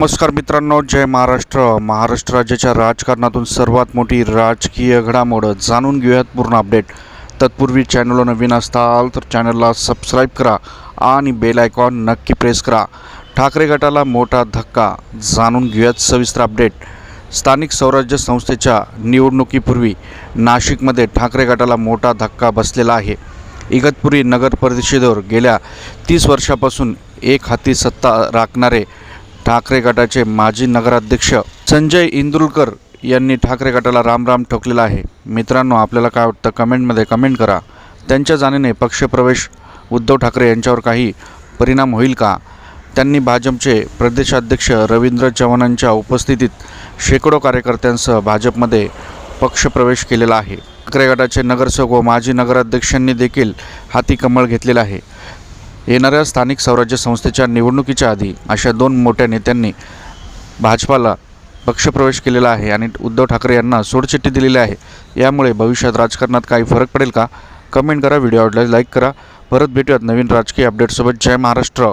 नमस्कार मित्रांनो जय महाराष्ट्र. महाराष्ट्र राज्याच्या राजकारणातून सर्वात मोठी राजकीय घडामोड जाणून घेऊयात पूर्ण अपडेट तत्पूर्वी चॅनलला नवीन असताल तर चॅनलला सबस्क्राईब करा आणि बेल आयकॉन नक्की प्रेस करा. ठाकरे गटाला मोठा धक्का जाणून घेऊयात सविस्तर अपडेट स्थानिक स्वराज्य संस्थेच्या निवडणुकीपूर्वी नाशिकमध्ये ठाकरे गटाला मोठा धक्का बसलेला आहे. इगतपुरी नगर परिषदेवर गेल्या तीस वर्षापासून एक हाती सत्ता राखणारे ठाकरे गटाचे माजी नगराध्यक्ष संजय इंदुलकर यांनी ठाकरे गटाला रामराम ठोकलेला आहे. मित्रांनो आपल्याला काय वाटतं? कमेंटमध्ये कमेंट करा. त्यांच्या जाणीने पक्षप्रवेश उद्धव ठाकरे यांच्यावर काही परिणाम होईल का? त्यांनी भाजपचे प्रदेशाध्यक्ष रवींद्र चव्हाणांच्या उपस्थितीत शेकडो कार्यकर्त्यांसह भाजपमध्ये पक्षप्रवेश केलेला आहे. ठाकरे गटाचे नगरसेवक व माजी नगराध्यक्षांनी देखील हाती कमळ घेतलेला आहे. येणाऱ्या स्थानिक स्वराज्य संस्थेच्या निवडणुकीच्या आधी अशा दोन मोठ्या नेत्यांनी भाजपाला पक्षप्रवेश केलेला आहे आणि उद्धव ठाकरे यांना सोडचिठ्ठी दिलेली आहे. यामुळे भविष्यात राजकारणात काही फरक पडेल का? कमेंट करा व्हिडिओ आवडल्यास लाईक करा. परत भेटूयात नवीन राजकीय अपडेटसोबत. जय महाराष्ट्र.